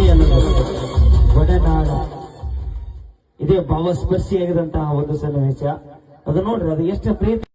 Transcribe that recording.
ಅನ್ನೋದು ಒಡನಾಡ ಇದೇ ಭಾವಸ್ಪರ್ಶಿಯಾಗಿದಂತಹ ಒಂದು ಸನ್ನಿವೇಶ. ಅದು ನೋಡ್ರಿ ಅದು ಎಷ್ಟು ಪ್ರೀತಿ